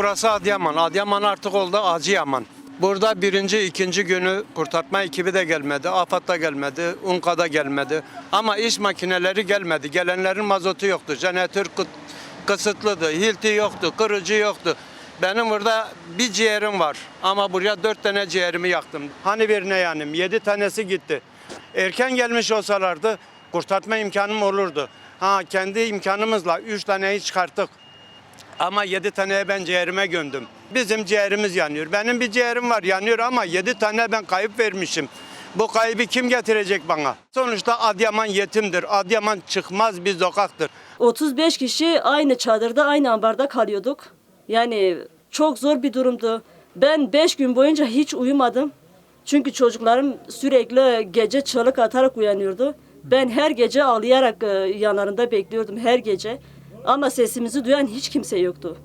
burası Adıyaman. Adıyaman artık oldu Acıyaman. Burada birinci, ikinci günü kurtarma ekibi de gelmedi. AFAD da gelmedi. UNKA da gelmedi. Ama iş makineleri gelmedi. Gelenlerin mazotu yoktu. Jeneratör kısıtlıydı. Hilti yoktu. Kırıcı yoktu. Benim burada bir ciğerim var. Ama buraya dört tane ciğerimi yaktım. Hani birine yanım. Yedi tanesi gitti. Erken gelmiş olsalardı kurtarma imkanım olurdu. Ha kendi imkanımızla üç taneyi çıkarttık. Ama yedi taneye ben ciğerime gömdüm. Bizim ciğerimiz yanıyor. Benim bir ciğerim var yanıyor ama yedi tane ben kayıp vermişim. Bu kaybı kim getirecek bana? Sonuçta Adıyaman yetimdir. Adıyaman çıkmaz bir sokaktır. 35 kişi aynı çadırda, aynı ambarda kalıyorduk. Yani çok zor bir durumdu. Ben 5 gün boyunca hiç uyumadım. Çünkü çocuklarım sürekli gece çığlık atarak uyanıyordu. Ben her gece ağlayarak e, yanlarında bekliyordum her gece. Ama sesimizi duyan hiç kimse yoktu.